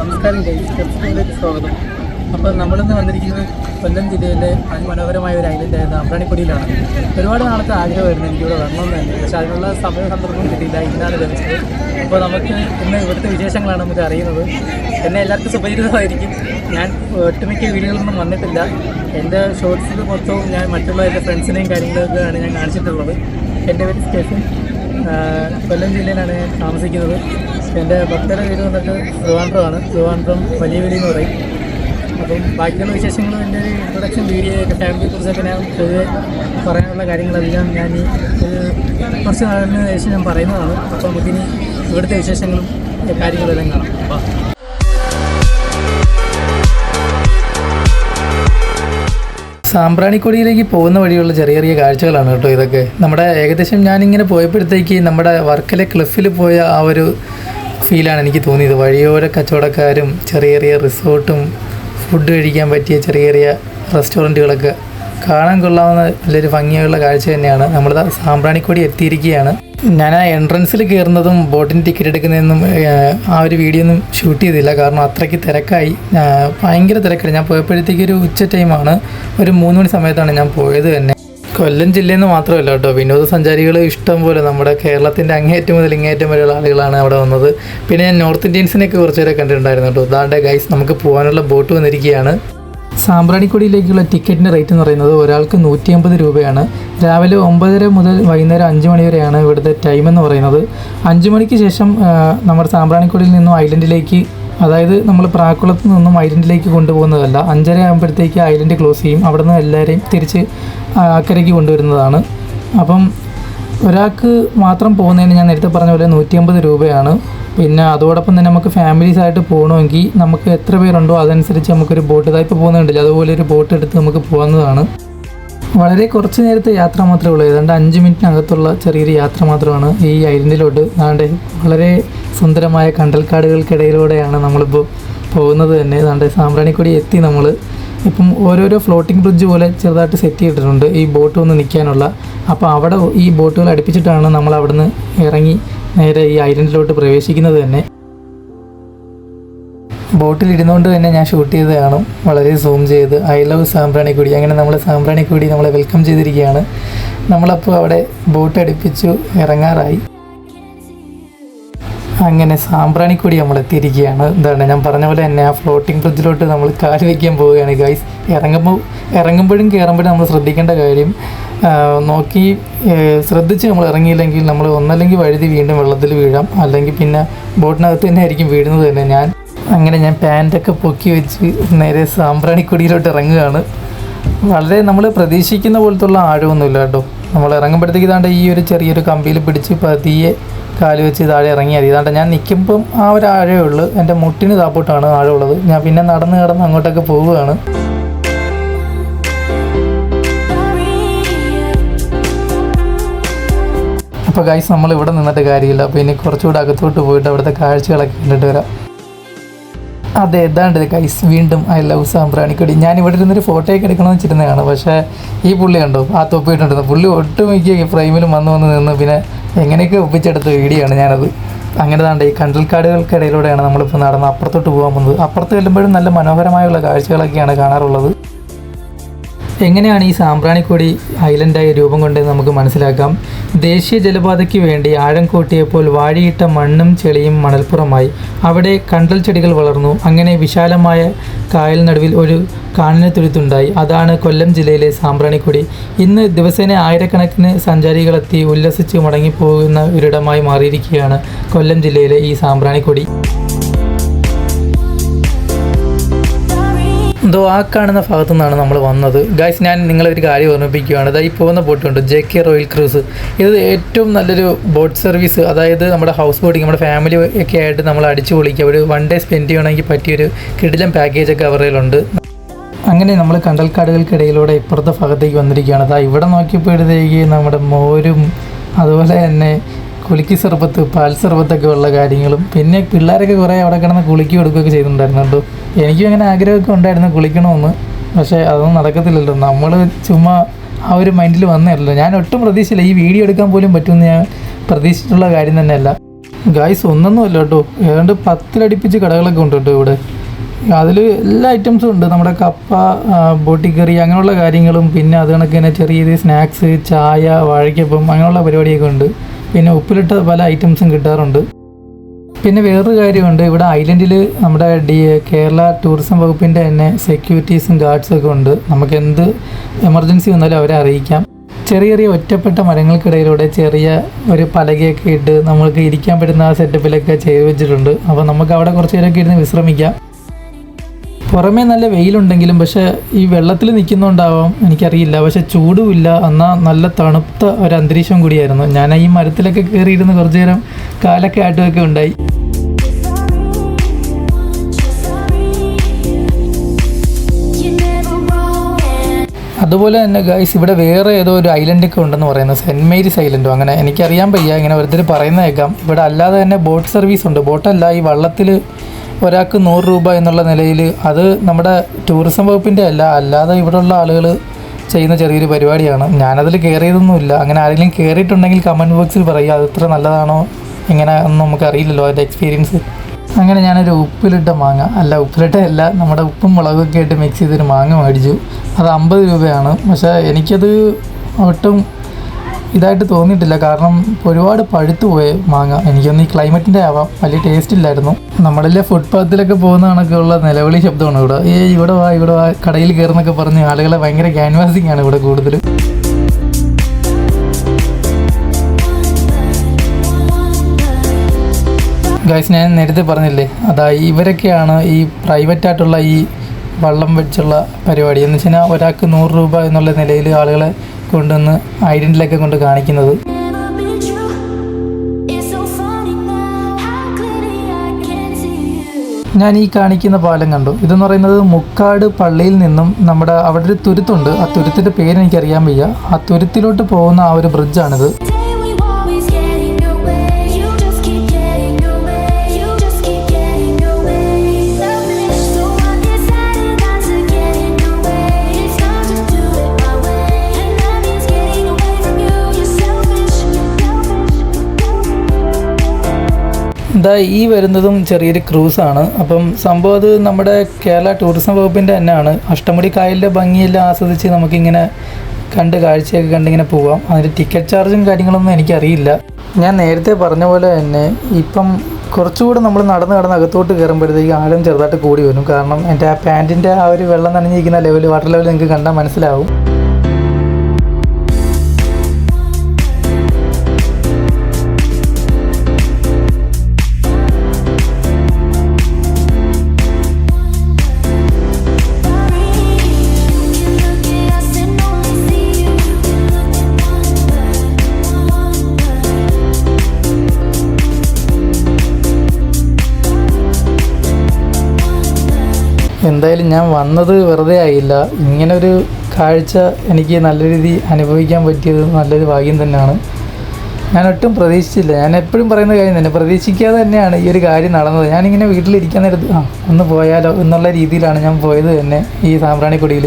നമസ്കാരം ഗൈസ്. സ്വാഗതം. അപ്പോൾ നമ്മളിന്ന് വന്നിരിക്കുന്നത് കൊല്ലം ജില്ലയിലെ അതിമനോഹരമായ ഒരു ഐലൻഡ് ആയിരുന്നു അമ്രാണിക്കൊടിയിലാണ് ഒരുപാട് നാളത്തെ ആഗ്രഹമായിരുന്നു എനിക്കിവിടെ വരണമെന്ന് തന്നെ. പക്ഷേ അതിനുള്ള സമയ സന്ദർഭം കിട്ടിയില്ല. ഇന്നാണ് ലഭിച്ചത്. അപ്പോൾ നമുക്ക് ഇന്ന് ഇവിടുത്തെ വിശേഷങ്ങളാണ് നമുക്ക് അറിയുന്നത്. എന്നെ എല്ലാവർക്കും സുപരിചിതമായിരിക്കും. ഞാൻ ഒട്ടുമിക്ക വീഡിയോകളൊന്നും വന്നിട്ടില്ല. എന്റെ ഷോർട്സിൽ മൊത്തവും ഞാൻ മറ്റുള്ള എന്റെ ഫ്രണ്ട്സിനെയും കാര്യങ്ങളൊക്കെയാണ് ഞാൻ കാണിച്ചിട്ടുള്ളത്. എന്റെ പേര് സ്റ്റെഫിൻ. ആഹ് കൊല്ലം ജില്ലയിലാണ് താമസിക്കുന്നത്. എന്റെ ഭക്തരുടെ വീട് വന്നിട്ട് ട്രിവാൻഡ്രമാണ്. ട്രിവാൻഡ്രം വലിയ വീട് എന്ന് പറയും. അപ്പം ബാക്കിയുള്ള വിശേഷങ്ങളും എന്റെ ഒരു ഇൻട്രൊഡക്ഷൻ വീഡിയോ ഒക്കെ ഫാമിലിയെ കുറിച്ചൊക്കെ ഞാൻ പൊതുവെ പറയാനുള്ള കാര്യങ്ങളെല്ലാം ഞാൻ ഈ കുറച്ച് നാളിന് ശേഷം ഞാൻ പറയുന്നതാണ്. അപ്പോൾ നമുക്കിനി ഇവിടുത്തെ വിശേഷങ്ങളും കാര്യങ്ങളെല്ലാം കാണാം. സാമ്പ്രാണിക്കൊടിയിലേക്ക് പോകുന്ന വഴിയുള്ള ചെറിയ ചെറിയ കാഴ്ചകളാണ് കേട്ടോ ഇതൊക്കെ. നമ്മുടെ ഏകദേശം ഞാനിങ്ങനെ പോയപ്പോഴത്തേക്ക് നമ്മുടെ വർക്കിലെ ക്ലിഫിൽ പോയ ആ ഒരു ഫീലാണ് എനിക്ക് തോന്നിയത്. വഴിയോര കച്ചവടക്കാരും ചെറിയ ചെറിയ റിസോർട്ടും ഫുഡ് കഴിക്കാൻ പറ്റിയ ചെറിയ ചെറിയ റെസ്റ്റോറന്റുകളൊക്കെ. കാണാൻ കൊള്ളാവുന്ന നല്ലൊരു ഭംഗിയുള്ള കാഴ്ച തന്നെയാണ്. നമ്മൾ സാമ്പ്രാണിക്കൊടി എത്തിയിരിക്കുകയാണ്. ഞാൻ ആ എൻട്രൻസിൽ കയറുന്നതും ബോട്ടിന് ടിക്കറ്റ് എടുക്കുന്നതെന്നും ആ ഒരു വീഡിയോ ഒന്നും ഷൂട്ട് ചെയ്തില്ല. കാരണം അത്രയ്ക്ക് തിരക്കായി. ഭയങ്കര തിരക്കായി ഞാൻ പോയപ്പോഴത്തേക്ക് ഒരു ഉച്ച ടൈമാണ് ഒരു മൂന്ന് മണി സമയത്താണ് ഞാൻ പോയത് തന്നെ. കൊല്ലം ജില്ലയിൽ നിന്ന് മാത്രമല്ല കേട്ടോ. വിനോദസഞ്ചാരികൾ ഇഷ്ടം പോലെ നമ്മുടെ കേരളത്തിന്റെ അങ്ങേറ്റം മുതൽ ഇങ്ങേറ്റം വരെയുള്ള ആളുകളാണ് അവിടെ വന്നത്. പിന്നെ ഞാൻ നോർത്ത് ഇന്ത്യൻസിനെയൊക്കെ കുറച്ചുപേരെ കണ്ടിട്ടുണ്ടായിരുന്നു കേട്ടോ. ഉദാഹരണ ഗൈസ് നമുക്ക് പോകാനുള്ള ബോട്ട് വന്നിരിക്കുകയാണ്. സാമ്പ്രാണിക്കൊടിയിലേക്കുള്ള ടിക്കറ്റിന്റെ റേറ്റ് എന്ന് പറയുന്നത് ഒരാൾക്ക് നൂറ്റി അമ്പത് രൂപയാണ്. രാവിലെ ഒമ്പതര മുതൽ വൈകുന്നേരം അഞ്ച് മണി വരെയാണ് ഇവിടുത്തെ ടൈം എന്ന് പറയുന്നത്. അഞ്ച് മണിക്ക് ശേഷം നമ്മുടെ സാമ്പ്രാണിക്കൊടിയിൽ നിന്നും ഐലൻഡിലേക്ക് അതായത് നമ്മൾ പ്രാക്കുളത്ത് നിന്നും ഐലൻഡിലേക്ക് കൊണ്ടുപോകുന്നതല്ല അഞ്ചര ആകുമ്പോഴത്തേക്ക് ഐലൻഡ് ക്ലോസ് ചെയ്യും. അവിടെ നിന്ന് എല്ലാവരെയും തിരിച്ച് അക്കരയ്ക്ക് കൊണ്ടുവരുന്നതാണ്. അപ്പം ഒരാൾക്ക് മാത്രം പോകുന്നതിന് ഞാൻ നേരത്തെ പറഞ്ഞ പോലെ നൂറ്റി അമ്പത് രൂപയാണ്. പിന്നെ അതോടൊപ്പം തന്നെ നമുക്ക് ഫാമിലീസ് ആയിട്ട് പോകണമെങ്കിൽ നമുക്ക് എത്ര പേരുണ്ടോ അതനുസരിച്ച് നമുക്കൊരു ബോട്ട് ഇതായിപ്പോൾ പോകുന്നുണ്ടല്ലോ. അതുപോലെ ഒരു ബോട്ട് എടുത്ത് നമുക്ക് പോകുന്നതാണ് വളരെ കുറച്ച് നേരത്തെ യാത്ര മാത്രമേ ഉള്ളൂ. ഏതാണ്ട് അഞ്ച് മിനിറ്റിനകത്തുള്ള ചെറിയൊരു യാത്ര മാത്രമാണ് ഈ ഐലൻഡിലോട്ട് അതാണ്ട് വളരെ സുന്ദരമായ കണ്ടൽക്കാടുകൾക്കിടയിലൂടെയാണ് നമ്മളിപ്പോൾ പോകുന്നത് തന്നെ. അതാണ്ട് സാമ്പ്രാണിക്കൊടി എത്തി നമ്മൾ ഇപ്പം ഓരോരോ ഫ്ലോട്ടിംഗ് ബ്രിഡ്ജ് പോലെ ചെറുതായിട്ട് സെറ്റ് ചെയ്തിട്ടുണ്ട് ഈ ബോട്ട് ഒന്ന് നിൽക്കാനുള്ള. അപ്പോൾ അവിടെ ഈ ബോട്ടുകൾ അടുപ്പിച്ചിട്ടാണ് നമ്മൾ അവിടുന്ന് ഇറങ്ങി നേരെ ഈ ഐലൻഡിലോട്ട് പ്രവേശിക്കുന്നത് തന്നെ. ബോട്ടിൽ ഇരുന്നുകൊണ്ട് തന്നെ ഞാൻ ഷൂട്ട് ചെയ്ത് കാണും. വളരെ സൂം ചെയ്ത്. I love Sambranikodi. അങ്ങനെ നമ്മൾ സാമ്പ്രാണിക്കുടി നമ്മളെ വെൽക്കം ചെയ്തിരിക്കുകയാണ്. നമ്മളപ്പോൾ അവിടെ ബോട്ട് അടുപ്പിച്ചു ഇറങ്ങാറായി. അങ്ങനെ സാമ്പ്രാണിക്കുടി നമ്മൾ എത്തിയിരിക്കുകയാണ്. എന്താണ് ഞാൻ പറഞ്ഞ പോലെ തന്നെ ആ ഫ്ലോട്ടിംഗ് ബ്രിഡ്ജിലോട്ട് നമ്മൾ കാൽ വയ്ക്കാൻ പോവുകയാണ് ഗൈസ് ഇറങ്ങുമ്പോൾ ഇറങ്ങുമ്പോഴും കയറുമ്പോഴും നമ്മൾ ശ്രദ്ധിക്കേണ്ട കാര്യം നോക്കി ശ്രദ്ധിച്ച് നമ്മൾ ഇറങ്ങിയില്ലെങ്കിൽ നമ്മൾ ഒന്നല്ലെങ്കിൽ വഴുതി വീണ്ടും വെള്ളത്തിൽ വീഴാം. അല്ലെങ്കിൽ പിന്നെ ബോട്ടിനകത്ത് തന്നെ ആയിരിക്കും വീഴുന്നത് തന്നെ. ഞാൻ അങ്ങനെ ഞാൻ പാന്റൊക്കെ പൊക്കി വെച്ച് നേരെ സാമ്പ്രാണിക്കുടിയിലോട്ട് ഇറങ്ങുകയാണ്. വളരെ നമ്മൾ പ്രതീക്ഷിക്കുന്ന പോലത്തുള്ള ആഴമൊന്നുമില്ല കേട്ടോ. നമ്മൾ ഇറങ്ങുമ്പോഴത്തേക്ക് ഇതാണ്ട് ഈ ഒരു ചെറിയൊരു കമ്പിയിൽ പിടിച്ച് പതിയെ കാൽ വെച്ച് താഴെ ഇറങ്ങിയാൽ മതി ഇതാണ്ട് ഞാൻ നിൽക്കുമ്പം ആ ഒരു ആഴമേ ഉള്ളൂ. എന്റെ മുട്ടിന് താപ്പോട്ടാണ് ആഴമുള്ളത്. ഞാൻ പിന്നെ നടന്ന് കിടന്ന് അങ്ങോട്ടൊക്കെ പോവുകയാണ്. അപ്പോൾ ഗൈസ് നമ്മൾ ഇവിടെ നിന്നിട്ട് കാര്യമില്ല. അപ്പോൾ ഇനി കുറച്ചുകൂടെ അകത്തോട്ട് പോയിട്ട് അവിടുത്തെ കാഴ്ചകളൊക്കെ കണ്ടിട്ട് വരാം. അതെ ഇതാണ്ട് ഗൈസ് വീണ്ടും ഐ ലവ് സാമ്പ്രാണിക്കൊടി. ഞാൻ ഇവിടെ ഇരുന്നൊരു ഫോട്ടോ ഒക്കെ എടുക്കണമെന്ന് വെച്ചിരുന്നതാണ് പക്ഷേ ഈ പുള്ളി കണ്ടോ? ആ തൊപ്പിയിട്ടുണ്ടെന്ന് പുള്ളി ഒട്ടുമിക്ക ഫ്രെയിമിലും വന്ന് വന്ന് നിന്ന് പിന്നെ എങ്ങനെയൊക്കെ ഒപ്പിച്ചെടുത്ത വീഡിയോ ആണ് ഞാനത്. അങ്ങനെ താണ്ട് ഈ കണ്ടൽക്കാടുകൾക്കിടയിലൂടെയാണ് നമ്മളിപ്പോൾ നടന്ന് അപ്പുറത്തോട്ട് പോകാൻ പോകുന്നത്. അപ്പുറത്ത് ചെല്ലുമ്പോഴും നല്ല മനോഹരമായുള്ള കാഴ്ചകളൊക്കെയാണ് കാണാറുള്ളത്. എങ്ങനെയാണ് ഈ സാമ്പ്രാണിക്കൊടി ഐലൻഡായി രൂപം കൊണ്ട് നമുക്ക് മനസ്സിലാക്കാം. ദേശീയ ജലപാതയ്ക്ക് വേണ്ടി ആഴം കൂട്ടിയപ്പോൾ വാഴിയിട്ട മണ്ണും ചെളിയും മണൽപ്പുറമായി. അവിടെ കണ്ടൽ ചെടികൾ വളർന്നു. അങ്ങനെ വിശാലമായ കായൽ നടുവിൽ ഒരു കാണിനത്തുരുത്തുണ്ടായി അതാണ് കൊല്ലം ജില്ലയിലെ സാമ്പ്രാണിക്കുടി. ഇന്ന് ദിവസേന ആയിരക്കണക്കിന് സഞ്ചാരികളെത്തി ഉല്ലസിച്ച് മടങ്ങിപ്പോകുന്ന ഒരിടമായി മാറിയിരിക്കുകയാണ് കൊല്ലം ജില്ലയിലെ ഈ സാമ്പ്രാണിക്കൊടി. എന്തോ ആ കാണുന്ന ഭാഗത്തു നിന്നാണ് നമ്മൾ വന്നത്. ഗൈസ് ഞാൻ നിങ്ങളൊരു കാര്യം ഓർമ്മിപ്പിക്കുകയാണ് അതായത് ഈ പോകുന്ന ബോട്ടുണ്ട് ജെ കെ റോയൽ ക്രൂസ് ഇത് ഏറ്റവും നല്ലൊരു ബോട്ട് സർവീസ് അതായത് നമ്മുടെ ഹൗസ് ബോട്ടിങ് നമ്മുടെ ഫാമിലി ഒക്കെ ആയിട്ട് നമ്മൾ അടിച്ചു പൊളിക്കുക. ഒരു വൺ ഡേ സ്പെൻഡ് ചെയ്യണമെങ്കിൽ പറ്റിയൊരു കിടിലം പാക്കേജൊക്കെ അവരുടെ അങ്ങനെ നമ്മൾ കണ്ടൽക്കാടുകൾക്കിടയിലൂടെ ഇപ്പുറത്തെ ഭാഗത്തേക്ക് വന്നിരിക്കുകയാണ്. അതാ ഇവിടെ നോക്കിയപ്പോഴത്തേക്ക് നമ്മുടെ മോരും അതുപോലെ തന്നെ കുലുക്കി സർബത്ത് പാൽ സർബത്തൊക്കെ ഉള്ള കാര്യങ്ങളും. പിന്നെ പിള്ളേരൊക്കെ കുറേ അവിടെ കിടന്ന് കുളിക്കി കൊടുക്കുകയൊക്കെ ചെയ്തിട്ടുണ്ടായിരുന്നു. കേട്ടോ എനിക്കും അങ്ങനെ ആഗ്രഹമൊക്കെ ഉണ്ടായിരുന്നു കുളിക്കണമെന്ന്. പക്ഷേ അതൊന്നും നടക്കത്തില്ലല്ലോ. നമ്മൾ ചുമ്മാ ആ ഒരു മൈൻഡിൽ വന്നതല്ലോ ഞാൻ ഒട്ടും പ്രതീക്ഷയില്ല ഈ വീഡിയോ എടുക്കാൻ പോലും പറ്റുമെന്ന് ഞാൻ പ്രതീക്ഷിച്ചിട്ടുള്ള കാര്യം തന്നെയല്ല. ഗായ്സ് ഒന്നൊന്നുമല്ല കേട്ടോ. ഏതാണ്ട് പത്തിലടിപ്പിച്ച് കടകളൊക്കെ ഉണ്ട് കേട്ടോ ഇവിടെ. അതിൽ എല്ലാ ഐറ്റംസും ഉണ്ട്. നമ്മുടെ കപ്പ ബോട്ടിക്കറി അങ്ങനെയുള്ള കാര്യങ്ങളും. പിന്നെ അത് കണക്ക് തന്നെ ചെറിയ ചെറിയ സ്നാക്സ് ചായ വാഴയ്ക്കപ്പം അങ്ങനെയുള്ള പരിപാടിയൊക്കെ ഉണ്ട്. പിന്നെ ഉപ്പിലിട്ട പല ഐറ്റംസും കിട്ടാറുണ്ട്. പിന്നെ വേറൊരു കാര്യമുണ്ട്. ഇവിടെ ഐലൻഡിൽ നമ്മുടെ ഡി കേരള ടൂറിസം വകുപ്പിന്റെ തന്നെ സെക്യൂരിറ്റീസും ഗാർഡ്സും ഒക്കെ ഉണ്ട്. നമുക്ക് എന്ത് എമർജൻസി വന്നാലും അവരെ അറിയിക്കാം. ചെറിയ ചെറിയ ഒറ്റപ്പെട്ട മരങ്ങൾക്കിടയിലൂടെ ചെറിയ ഒരു പലകയൊക്കെ ഇട്ട് നമ്മൾക്ക് ഇരിക്കാൻ പറ്റുന്ന ആ സെറ്റപ്പിലൊക്കെ ചെയ്തു വെച്ചിട്ടുണ്ട്. അപ്പോൾ നമുക്ക് അവിടെ കുറച്ച് നേരമൊക്കെ ഇരുന്ന് വിശ്രമിക്കാം. പുറമേ നല്ല വെയിലുണ്ടെങ്കിലും പക്ഷേ ഈ വെള്ളത്തിൽ നിൽക്കുന്നുണ്ടാവാം എനിക്കറിയില്ല. പക്ഷെ ചൂടുമില്ല. എന്നാൽ നല്ല തണുത്ത ഒരു അന്തരീക്ഷം കൂടിയായിരുന്നു. ഞാൻ ഈ മരത്തിലൊക്കെ കയറിയിരുന്ന് കുറച്ചു നേരം കാലൊക്കെ ആട്ടുമൊക്കെ ഉണ്ടായി. അതുപോലെ തന്നെ ഗൈസ് ഇവിടെ വേറെ ഏതോ ഒരു ഐലൻഡൊക്കെ ഉണ്ടെന്ന് പറയുന്നത് സെന്റ് മേരീസ് ഐലൻഡോ അങ്ങനെ എനിക്കറിയാൻ പയ്യ ഇങ്ങനെ ഒരുത്തർ പറയുന്ന കേൾക്കാം. ഇവിടെ അല്ലാതെ തന്നെ ബോട്ട് സർവീസ് ഉണ്ട്. ബോട്ടല്ല ഈ വള്ളത്തിൽ ഒരാൾക്ക് നൂറ് രൂപ എന്നുള്ള നിലയിൽ അത് നമ്മുടെ ടൂറിസം വകുപ്പിന്റെ അല്ല അല്ലാതെ ഇവിടെയുള്ള ആളുകൾ ചെയ്യുന്ന ചെറിയൊരു പരിപാടിയാണ്. ഞാനതിൽ കയറിയതൊന്നുമില്ല. അങ്ങനെ ആരെങ്കിലും കയറിയിട്ടുണ്ടെങ്കിൽ കമന്റ് ബോക്സിൽ പറയുക അത് ഇത്ര നല്ലതാണോ? എങ്ങനെ ഒന്നും നമുക്കറിയില്ലല്ലോ അതിന്റെ എക്സ്പീരിയൻസ് അങ്ങനെ ഞാനൊരു ഉപ്പിലിട്ട മാങ്ങ അല്ല ഉപ്പിലിട്ട അല്ല നമ്മുടെ ഉപ്പും മുളകൊക്കെ ആയിട്ട് മിക്സ് ചെയ്തൊരു മാങ്ങ മേടിച്ചു. അത് അമ്പത് രൂപയാണ്. പക്ഷേ എനിക്കത് ഒട്ടും ഇതായിട്ട് തോന്നിയിട്ടില്ല. കാരണം ഒരുപാട് പഴുത്തു പോയ മാങ്ങ. എനിക്കൊന്ന് ഈ ക്ലൈമറ്റിന്റെ ആവാം വലിയ ടേസ്റ്റ് ഇല്ലായിരുന്നു. നമ്മളിലെ ഫുട്പാത്തിലൊക്കെ പോകുന്ന കണക്കുള്ള നിലവിളി ശബ്ദമാണ് ഇവിടെ. ഏ ഇവിടെ വാ ഇവിടെ വാ കടയിൽ കയറുന്നൊക്കെ പറഞ്ഞ് ആളുകളെ ഭയങ്കര ക്യാൻവാസിങ് ആണ് ഇവിടെ കൂടുതൽ ഗൈസ് ഞാൻ നേരത്തെ പറഞ്ഞില്ലേ അതാ ഇവരൊക്കെയാണ് ഈ പ്രൈവറ്റ് ആയിട്ടുള്ള ഈ വള്ളം വെച്ചുള്ള പരിപാടി. എന്ന് വെച്ചാൽ ഒരാൾക്ക് നൂറ് രൂപ എന്നുള്ള നിലയിൽ ആളുകളെ കൊണ്ടുവന്ന് ഐഡന്റിലൊക്കെ കൊണ്ട് കാണിക്കുന്നത്. ഞാൻ ഈ കാണിക്കുന്ന പാലം കണ്ടു. ഇതെന്ന് പറയുന്നത് മുക്കാട് പള്ളിയിൽ നിന്നും നമ്മുടെ അവിടെ ഒരു തുരുത്തുണ്ട്. ആ തുരുത്തിന്റെ പേര് എനിക്കറിയാൻ വയ്യ. ആ തുരുത്തിലോട്ട് പോകുന്ന ആ ഒരു ബ്രിഡ്ജാണിത് ഇതാ ഈ വരുന്നതും ചെറിയൊരു ക്രൂസാണ്. അപ്പം സംഭവം അത് നമ്മുടെ കേരള ടൂറിസം വകുപ്പിന്റെ തന്നെയാണ്. അഷ്ടമുടി കായലിന്റെ ഭംഗിയെല്ലാം ആസ്വദിച്ച് നമുക്കിങ്ങനെ കണ്ട് കാഴ്ചയൊക്കെ കണ്ടിങ്ങനെ പോവാം. അതിന്റെ ടിക്കറ്റ് ചാർജും കാര്യങ്ങളൊന്നും എനിക്കറിയില്ല. ഞാൻ നേരത്തെ പറഞ്ഞ പോലെ തന്നെ ഇപ്പം കുറച്ചുകൂടെ നമ്മൾ നടന്ന് കിടന്ന് അകത്തോട്ട് കയറുമ്പോഴത്തേക്ക് ആഴം ചെറുതായിട്ട് കൂടി വരും. കാരണം എന്റെ ആ പാന്റിന്റെ ആ ഒരു വെള്ളം നനഞ്ഞിരിക്കുന്ന ലെവൽ വാട്ടർ ലെവൽ നിങ്ങൾക്ക് കണ്ടാൽ മനസ്സിലാവും. എന്തായാലും ഞാൻ വന്നത് വെറുതെ ആയില്ല. ഇങ്ങനൊരു കാഴ്ച എനിക്ക് നല്ല രീതി അനുഭവിക്കാൻ പറ്റിയത് നല്ലൊരു ഭാഗ്യം തന്നെയാണ്. ഞാൻ ഒട്ടും പ്രതീക്ഷിച്ചില്ല. ഞാൻ എപ്പോഴും പറയുന്ന കാര്യം തന്നെ പ്രതീക്ഷിക്കാതെ തന്നെയാണ് ഈ ഒരു കാര്യം നടന്നത്. ഞാനിങ്ങനെ വീട്ടിലിരിക്കാൻ നേരത്ത് ആ ഒന്ന് പോയാലോ എന്നുള്ള രീതിയിലാണ് ഞാൻ പോയത് തന്നെ ഈ സാമ്പ്രാണിക്കൊടിയിൽ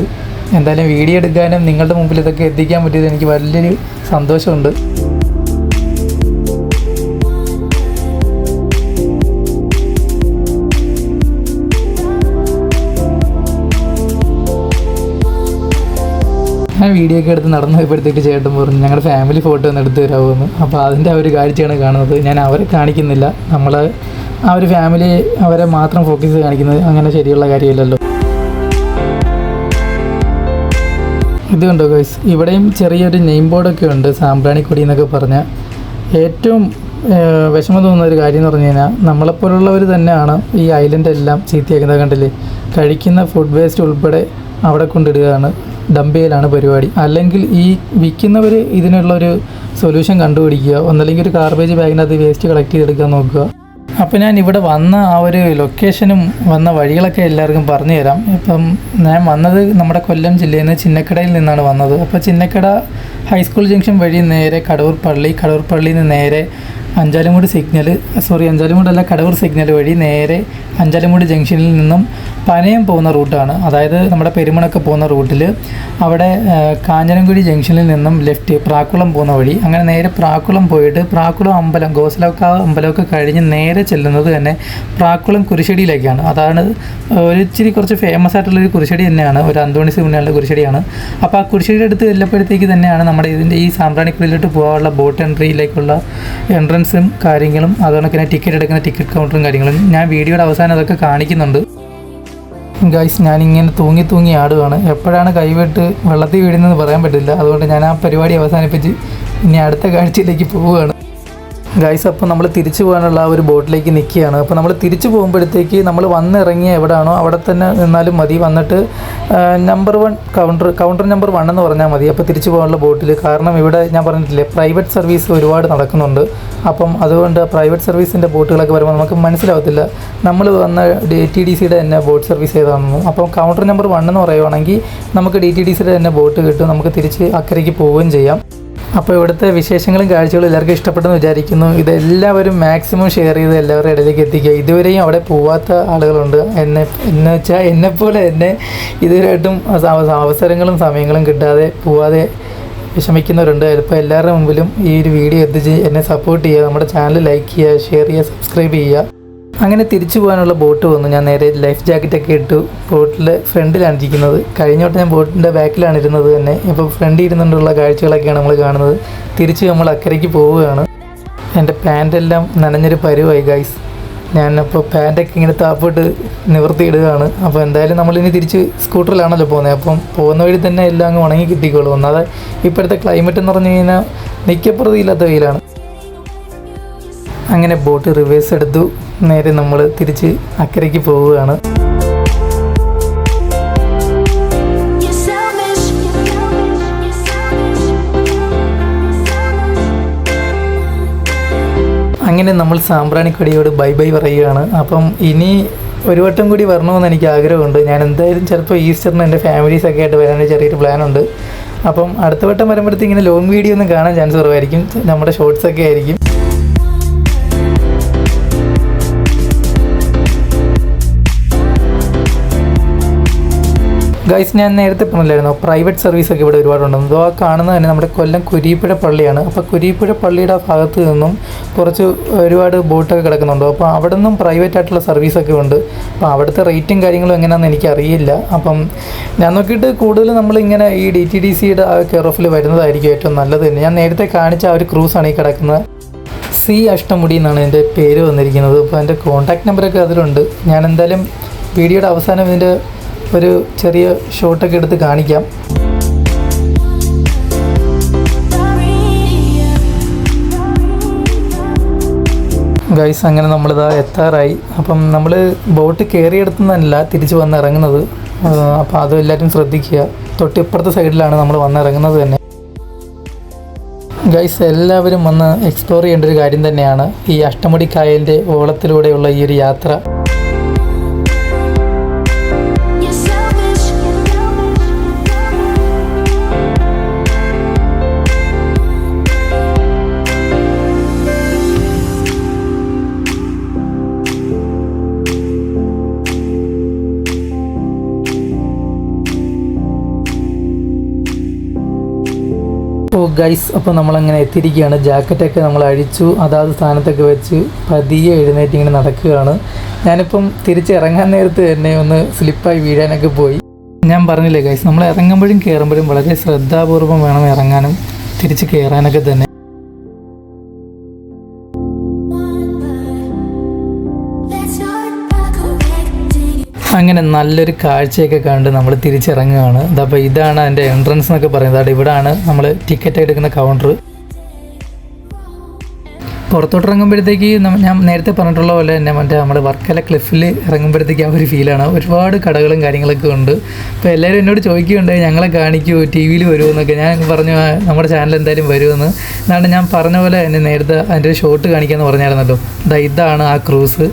എന്തായാലും വീഡിയോ എടുക്കാനും നിങ്ങളുടെ മുമ്പിൽ ഇതൊക്കെ എത്തിക്കാൻ പറ്റിയത് എനിക്ക് വലിയൊരു സന്തോഷമുണ്ട്. ഞാൻ വീഡിയോ ഒക്കെ എടുത്ത് നടന്നു പോയപ്പോഴത്തേക്ക് ചേട്ടൻ പറഞ്ഞു ഞങ്ങളുടെ ഫാമിലി ഫോട്ടോ ഒന്ന് എടുത്ത് തരാമെന്ന് അപ്പോൾ അതിന്റെ ആ ഒരു കാഴ്ചയാണ് കാണുന്നത്. ഞാൻ അവരെ കാണിക്കുന്നില്ല. നമ്മൾ ആ ഒരു ഫാമിലി അവരെ മാത്രം ഫോക്കസ് കാണിക്കുന്നത് അങ്ങനെ ശരിയുള്ള കാര്യമില്ലല്ലോ. ഇതുണ്ടോ ഗൈസ് ഇവിടെയും ചെറിയൊരു നെയിം ബോർഡൊക്കെ ഉണ്ട് സാമ്പ്രാണിക്കൊടി എന്നൊക്കെ പറഞ്ഞാൽ ഏറ്റവും വിഷമം തോന്നുന്ന ഒരു കാര്യം എന്ന് പറഞ്ഞു കഴിഞ്ഞാൽ നമ്മളെപ്പോലുള്ളവർ തന്നെയാണ് ഈ ഐലൻഡ് എല്ലാം ചീത്തയാക്കുന്നത് കണ്ടില്ലേ? കഴിക്കുന്ന ഫുഡ് വേസ്റ്റ് ഉൾപ്പെടെ അവിടെ കൊണ്ടിടുകയാണ്. ഡംപ് ചെയ്യലാണ് പരിപാടി. അല്ലെങ്കിൽ ഈ വിൽക്കുന്നവർ ഇതിനുള്ളൊരു സൊല്യൂഷൻ കണ്ടുപിടിക്കുക. ഒന്നല്ലെങ്കിൽ ഒരു കാർബേജ് ബാഗിനകത്ത് വേസ്റ്റ് കളക്ട് ചെയ്തെടുക്കാൻ നോക്കുക. അപ്പോൾ ഞാൻ ഇവിടെ വന്ന ആ ഒരു ലൊക്കേഷനും വന്ന വഴികളൊക്കെ എല്ലാവർക്കും പറഞ്ഞു തരാം ഇപ്പം ഞാൻ വന്നത് നമ്മുടെ കൊല്ലം ജില്ലയിൽ നിന്ന് ചിന്നക്കടയിൽ നിന്നാണ് വന്നത്. അപ്പോൾ ചിന്നക്കട ഹൈസ്കൂൾ ജംഗ്ഷൻ വഴി നേരെ കടൂർ പള്ളി കടൂർ പള്ളിയിൽ നിന്ന് നേരെ അഞ്ചാലുമൂട് സിഗ്നൽ സോറി അഞ്ചാലുമൂടല്ല കടവൂർ സിഗ്നൽ വഴി നേരെ അഞ്ചാലുമൂട് ജംഗ്ഷനിൽ നിന്നും പനയം പോകുന്ന റൂട്ടാണ് അതായത് നമ്മുടെ പെരുമണൊക്കെ പോകുന്ന റൂട്ടിൽ അവിടെ ആ, കാഞ്ഞിരംകുഴി ജംഗ്ഷനിൽ നിന്നും ലെഫ്റ്റ് പ്രാക്കുളം പോകുന്ന വഴി അങ്ങനെ നേരെ പ്രാക്കുളം പോയിട്ട് പ്രാക്കുളം അമ്പലം ഗോസലക്കാവ് അമ്പലമൊക്കെ കഴിഞ്ഞ് നേരെ ചെല്ലുന്നത് തന്നെ പ്രാക്കുളം കുരിശടിയിലേക്കാണ്. അതാണ് ഒരു ഇച്ചിരി കുറച്ച് ഫേമസ് ആയിട്ടുള്ളൊരു കുരിശടി തന്നെയാണ് ഒരു അന്തോണി സിമിനാളുടെ കുരിശടിയാണ്. അപ്പോൾ ആ കുരിശടിയുടെ അടുത്ത് ചെല്ലപ്പോഴത്തേക്ക് തന്നെയാണ് നമ്മുടെ ഇതിന്റെ ഈ സാമ്പ്രാണിക്കുള്ളിലോട്ട് പോകാനുള്ള ബോട്ട് എൻട്രിയിലേക്കുള്ള എൻട്രൻസും കാര്യങ്ങളും അതുകൊണ്ട് തന്നെ ടിക്കറ്റ് എടുക്കുന്ന ടിക്കറ്റ് കൗണ്ടറും കാര്യങ്ങളും ഞാൻ വീഡിയോയുടെ അവസാനം അതൊക്കെ കാണിക്കുന്നുണ്ട്. ഗൈസ് ഞാനിങ്ങനെ തൂങ്ങി തൂങ്ങി ആടുകയാണ് എപ്പോഴാണ് കൈവിട്ട് വെള്ളത്തിൽ വീഴുന്നതെന്ന് പറയാൻ പറ്റില്ല. അതുകൊണ്ട് ഞാൻ ആ പരിപാടി അവസാനിപ്പിച്ച് ഇനി അടുത്ത കാഴ്ചയിലേക്ക് പോവുകയാണ്. ഗൈസ് അപ്പോൾ നമ്മൾ തിരിച്ചു പോകാനുള്ള ഒരു ബോട്ടിലേക്ക് നിൽക്കുകയാണ് അപ്പോൾ നമ്മൾ തിരിച്ചു പോകുമ്പോഴത്തേക്ക് നമ്മൾ വന്നിറങ്ങിയ എവിടെയാണോ അവിടെ തന്നെ നിന്നാലും മതി. വന്നിട്ട് number one counter counter number one എന്ന് പറഞ്ഞാൽ മതി. അപ്പോൾ തിരിച്ചു പോകാനുള്ള ബോട്ടിൽ കാരണം ഇവിടെ ഞാൻ പറഞ്ഞിട്ടില്ലേ പ്രൈവറ്റ് സർവീസ് ഒരുപാട് നടക്കുന്നുണ്ട്. അപ്പം അതുകൊണ്ട് പ്രൈവറ്റ് സർവീസിന്റെ ബോട്ടുകളൊക്കെ വരുമ്പോൾ നമുക്ക് മനസ്സിലാവത്തില്ല. നമ്മൾ വന്ന ടി ഡി സിയുടെ തന്നെ ബോട്ട് സർവീസ് ഏതാണെന്നും അപ്പോൾ കൗണ്ടർ നമ്പർ വൺ എന്ന് പറയുവാണെങ്കിൽ നമുക്ക് ഡി ടി ഡി സിയുടെ തന്നെ ബോട്ട് കിട്ടും. നമുക്ക് തിരിച്ച് അക്കരയ്ക്ക് പോവുകയും ചെയ്യാം. അപ്പോൾ ഇവിടുത്തെ വിശേഷങ്ങളും കാഴ്ചകളും എല്ലാവർക്കും ഇഷ്ടപ്പെട്ടെന്ന് വിചാരിക്കുന്നു. ഇതെല്ലാവരും മാക്സിമം ഷെയർ ചെയ്ത് എല്ലാവരുടെ ഇടയിലേക്ക് എത്തിക്കുക. ഇതുവരെയും അവിടെ പോവാത്ത ആളുകളുണ്ട്. എന്നെ എന്ന് വെച്ചാൽ എന്നെപ്പോലെ തന്നെ ഇതുവരെയായിട്ടും അവസരങ്ങളും സമയങ്ങളും കിട്ടാതെ പോവാതെ വിഷമിക്കുന്നവരുണ്ട്. ചിലപ്പോൾ എല്ലാവരുടെ മുമ്പിലും ഈ ഒരു വീഡിയോ എത്തിച്ച് എന്നെ സപ്പോർട്ട് ചെയ്യുക. നമ്മുടെ ചാനൽ ലൈക്ക് ചെയ്യുക ഷെയർ ചെയ്യുക സബ്സ്ക്രൈബ് ചെയ്യുക. അങ്ങനെ തിരിച്ചു പോകാനുള്ള ബോട്ട് വന്നു. ഞാൻ നേരെ ലൈഫ് ജാക്കറ്റൊക്കെ ഇട്ടു. ബോട്ടിൽ ഫ്രണ്ടിലാണ് ഇരിക്കുന്നത്. കഴിഞ്ഞ വട്ടം ഞാൻ ബോട്ടിന്റെ ബാക്കിലാണ് ഇരുന്നത് തന്നെ. ഇപ്പോൾ ഫ്രണ്ടിൽ ഇരുന്നുകൊണ്ടുള്ള കാഴ്ചകളൊക്കെയാണ് നമ്മൾ കാണുന്നത്. തിരിച്ച് നമ്മൾ അക്കരയ്ക്ക് പോവുകയാണ്. എന്റെ പാന്റെല്ലാം നനഞ്ഞൊരു പരുവായി ഗൈസ് ഞാനപ്പോൾ പാന്റൊക്കെ ഇങ്ങനെ താപ്പിട്ട് നിവർത്തിയിടുകയാണ്. അപ്പോൾ എന്തായാലും നമ്മളിനി തിരിച്ച് സ്കൂട്ടറിലാണല്ലോ പോകുന്നത്. അപ്പം പോകുന്ന വഴി തന്നെ എല്ലാം അങ്ങ് ഉണങ്ങി കിട്ടിക്കോളും. ഒന്നാതെ ഇപ്പോഴത്തെ ക്ലൈമറ്റ് എന്ന് പറഞ്ഞു കഴിഞ്ഞാൽ നിൽക്കപ്പുറതിയില്ലാത്ത വെയിലാണ്. അങ്ങനെ ബോട്ട് റിവേഴ്സ് എടുത്തു. നേരെ നമ്മൾ തിരിച്ച് അക്കരയ്ക്ക് പോവുകയാണ്. അങ്ങനെ നമ്മൾ സാമ്പ്രാണിക്കൊടിയോട് ബൈ ബൈ പറയുകയാണ്. അപ്പം ഇനി ഒരു വട്ടം കൂടി വരണമെന്ന് എനിക്ക് ആഗ്രഹമുണ്ട്. ഞാൻ എന്തായാലും ചിലപ്പോൾ ഈസ്റ്ററിന് എന്റെ ഫാമിലീസൊക്കെ ആയിട്ട് വരാൻ ചെറിയൊരു പ്ലാനുണ്ട്. അപ്പം അടുത്ത വട്ടം വരുമ്പോഴത്തേക്ക് ഇങ്ങനെ ലോങ് വീഡിയോ ഒന്നും കാണാൻ ചാൻസ് കുറവായിരിക്കും. നമ്മുടെ ഷോർട്സ് ഒക്കെ ആയിരിക്കും. ഗൈസ് ഞാൻ നേരത്തെ പറഞ്ഞില്ലായിരുന്നു? പ്രൈവറ്റ് സർവീസ് ഒക്കെ ഇവിടെ ഒരുപാടുണ്ടെന്ന് അതോ ആ കാണുന്നത് തന്നെ നമ്മുടെ കൊല്ലം കുരീപ്പുഴ പള്ളിയാണ്. അപ്പോൾ കുരീപ്പുഴ പള്ളിയുടെ ഭാഗത്ത് നിന്നും കുറച്ച് ഒരുപാട് ബോട്ടൊക്കെ കിടക്കുന്നുണ്ട്. അപ്പോൾ അവിടെ നിന്നും പ്രൈവറ്റ് ആയിട്ടുള്ള സർവീസൊക്കെ ഉണ്ട്. അപ്പോൾ അവിടുത്തെ റേറ്റും കാര്യങ്ങളും എങ്ങനെയാണെന്ന് എനിക്കറിയില്ല. അപ്പം ഞാൻ നോക്കിയിട്ട് കൂടുതൽ നമ്മളിങ്ങനെ ഈ ഡി ടി ഡി സിയുടെ ആ കെയർ ഓഫിൽ വരുന്നതായിരിക്കും ഏറ്റവും നല്ലത് തന്നെ. ഞാൻ നേരത്തെ കാണിച്ച ആ ഒരു ക്രൂസാണ് ഈ കിടക്കുന്നത് സി അഷ്ടമുടി എന്നാണ് എന്റെ പേര് വന്നിരിക്കുന്നത്. അപ്പോൾ എന്റെ കോൺടാക്ട് നമ്പറൊക്കെ അതിലുണ്ട്. ഞാൻ എന്തായാലും വീഡിയോയുടെ അവസാനം ഇതിന്റെ ഒരു ചെറിയ ഷോട്ടൊക്കെ എടുത്ത് കാണിക്കാം. ഗൈസ് അങ്ങനെ നമ്മളിതാ എത്താറായി. അപ്പം നമ്മൾ ബോട്ട് കയറിയെടുത്തുനിന്നല്ല തിരിച്ച് വന്ന് ഇറങ്ങുന്നത് അപ്പോൾ അത് എല്ലാവരും ശ്രദ്ധിക്കുക. തൊട്ടിപ്പുറത്തെ സൈഡിലാണ് നമ്മൾ വന്നിറങ്ങുന്നത് തന്നെ. ഗൈസ് എല്ലാവരും വന്ന് എക്സ്പ്ലോർ ചെയ്യേണ്ട ഒരു കാര്യം തന്നെയാണ് ഈ അഷ്ടമുടി കായലിന്റെ ഓളത്തിലൂടെയുള്ള ഈ ഒരു യാത്ര. ഓ ഗൈസ് അപ്പോൾ നമ്മളങ്ങനെ എത്തിയിരിക്കുകയാണ്. ജാക്കറ്റൊക്കെ നമ്മൾ അഴിച്ചു അതാത് സ്ഥാനത്തൊക്കെ വെച്ച് പതിയെ എഴുന്നേറ്റ് ഇങ്ങനെ നടക്കുകയാണ്. ഞാനിപ്പം തിരിച്ചിറങ്ങാൻ നേരത്ത് തന്നെ ഒന്ന് സ്ലിപ്പായി വീഴാനൊക്കെ പോയി. ഞാൻ പറഞ്ഞില്ലേ ഗൈസ് നമ്മൾ ഇറങ്ങുമ്പോഴും കയറുമ്പോഴും വളരെ ശ്രദ്ധാപൂർവം വേണം ഇറങ്ങാനും തിരിച്ച് കയറാനൊക്കെ തന്നെ. അങ്ങനെ നല്ലൊരു കാഴ്ചയൊക്കെ കണ്ട് നമ്മൾ തിരിച്ചിറങ്ങുകയാണ്. അതപ്പോൾ ഇതാണ് അതിന്റെ എൻട്രൻസ് എന്നൊക്കെ പറയുന്നത്. അവിടെ ഇവിടാണ് നമ്മൾ ടിക്കറ്റ് എടുക്കുന്ന കൗണ്ടർ പുറത്തോട്ട് ഇറങ്ങുമ്പോഴത്തേക്ക് ഞാൻ നേരത്തെ പറഞ്ഞിട്ടുള്ള പോലെ തന്നെ മറ്റേ നമ്മുടെ വർക്കല ക്ലിഫിൽ ഇറങ്ങുമ്പോഴത്തേക്ക് ആ ഒരു ഫീലാണ് ഒരുപാട് കടകളും കാര്യങ്ങളൊക്കെ ഉണ്ട്. അപ്പോൾ എല്ലാവരും എന്നോട് ചോദിക്കുകയുണ്ടായി ഞങ്ങളെ കാണിക്കുമോ ടി വിയിൽ വരുമെന്നൊക്കെ ഞാൻ പറഞ്ഞു നമ്മുടെ ചാനൽ എന്തായാലും വരുമെന്ന് എന്നാണ് ഞാൻ പറഞ്ഞ പോലെ തന്നെ നേരത്തെ അതിന്റെ ഷോട്ട് കാണിക്കാമെന്ന് പറഞ്ഞായിരുന്നല്ലോ. ദാ ഇതാണ് ആ ക്രൂസ്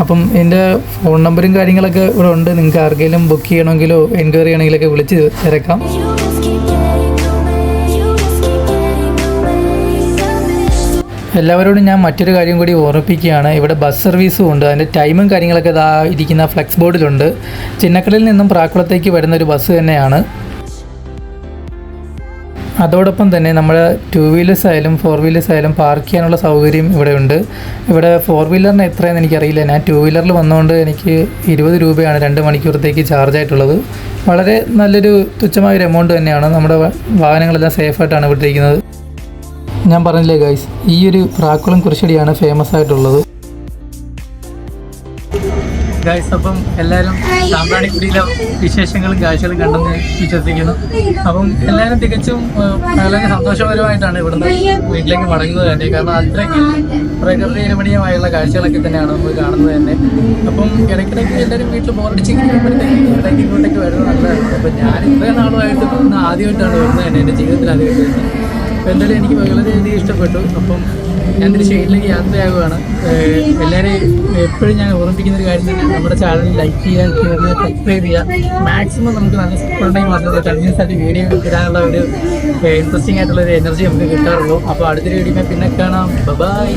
അപ്പം എന്റെ ഫോൺ നമ്പറും കാര്യങ്ങളൊക്കെ ഇവിടെ ഉണ്ട്. നിങ്ങൾക്ക് ആർക്കെങ്കിലും ബുക്ക് ചെയ്യണമെങ്കിലോ എൻക്വയറി ചെയ്യണമെങ്കിലൊക്കെ വിളിച്ച് തിരക്കാം. എല്ലാവരോടും ഞാൻ മറ്റൊരു കാര്യം കൂടി ഓർമ്മിപ്പിക്കുകയാണ്. ഇവിടെ ബസ് സർവീസും ഉണ്ട്. അതിന്റെ ടൈമും കാര്യങ്ങളൊക്കെ ഇതാ ഇരിക്കുന്ന ഫ്ലെക്സ് ബോർഡിലുണ്ട് ചിന്നക്കടയിൽ നിന്നും പ്രാക്കുളത്തേക്ക് വരുന്ന ഒരു ബസ് തന്നെയാണ്. അതോടൊപ്പം തന്നെ നമ്മൾ ടു വീലേഴ്സ് ആയാലും ഫോർ വീലേഴ്സ് ആയാലും പാർക്ക് ചെയ്യാനുള്ള സൗകര്യം ഇവിടെ ഉണ്ട്. ഇവിടെ ഫോർ വീലറിന് എത്രയെന്ന് എനിക്കറിയില്ല. ഞാൻ ടു വീലറിൽ വന്നുകൊണ്ട് എനിക്ക് ഇരുപത് രൂപയാണ് രണ്ട് മണിക്കൂറത്തേക്ക് ചാർജ് ആയിട്ടുള്ളത്. വളരെ നല്ലൊരു തുച്ഛമായൊരു എമൗണ്ട് തന്നെയാണ്. നമ്മുടെ വാഹനങ്ങളെല്ലാം സേഫായിട്ടാണ് വിട്ടിരിക്കുന്നത് ഞാൻ പറഞ്ഞില്ലേ ഗൈസ് ഈ ഒരു പ്രാക്കുളം കുരിശടിയാണ് ഫേമസ് ആയിട്ടുള്ളത്. ഗൈസ് അപ്പം എല്ലാവരും സാമ്പ്രാണിക്കുടിയിലെ വിശേഷങ്ങളും കാഴ്ചകളും കണ്ടെന്ന് വിശ്വസിക്കുന്നു. അപ്പം എല്ലാവരും തികച്ചും വളരെ സന്തോഷപരമായിട്ടാണ് ഇവിടുന്ന് വീട്ടിലേക്ക് മടങ്ങുന്നത് തന്നെ. കാരണം അത്രയ്ക്ക് പ്രകൃതി രമണീയമായുള്ള കാഴ്ചകളൊക്കെ തന്നെയാണ് നമ്മൾ കാണുന്നത് തന്നെ. അപ്പം ഇടയ്ക്കിടയ്ക്ക് എല്ലാവരും വീട്ടിൽ ബോറടിച്ചിരിക്കുമ്പോഴത്തേക്ക് ഇടയ്ക്ക് ഇങ്ങോട്ടേക്ക് വരുന്നത് നല്ലതാണ്. അപ്പം ഞാൻ ഇത്രയും നാളുമായിട്ട് ഇന്ന് ആദ്യമായിട്ടാണ് വരുന്നത് തന്നെ എന്റെ ജീവിതത്തിൽ ആദ്യമായിട്ട് വരുന്നത്. അപ്പോൾ എന്തായാലും എനിക്ക് വളരെയധികം ഇഷ്ടപ്പെട്ടു. അപ്പം ഞാൻ യാത്രയാകുകയാണ് ഏഹ് എല്ലാവരെയും എപ്പോഴും ഞാൻ ഓർമ്മിപ്പിക്കുന്ന ഒരു കാര്യം തന്നെ നമ്മുടെ ചാനൽ ലൈക്ക് ചെയ്യുക സബ്സ്ക്രൈബ് ചെയ്യുക. മാക്സിമം നമുക്ക് നല്ല സപ്പോർട്ട് ഉണ്ടെങ്കിൽ മാത്രമേ കണ്ടിന്യൂസ് ആയിട്ട് വീഡിയോ ഇടാനുള്ള ഒരു ഇൻട്രസ്റ്റിംഗ് ആയിട്ടുള്ള ഒരു എനർജി നമുക്ക് കിട്ടാറുള്ളൂ. അപ്പോൾ അടുത്തൊരു വീഡിയോ പിന്നെ കാണാം. ബൈ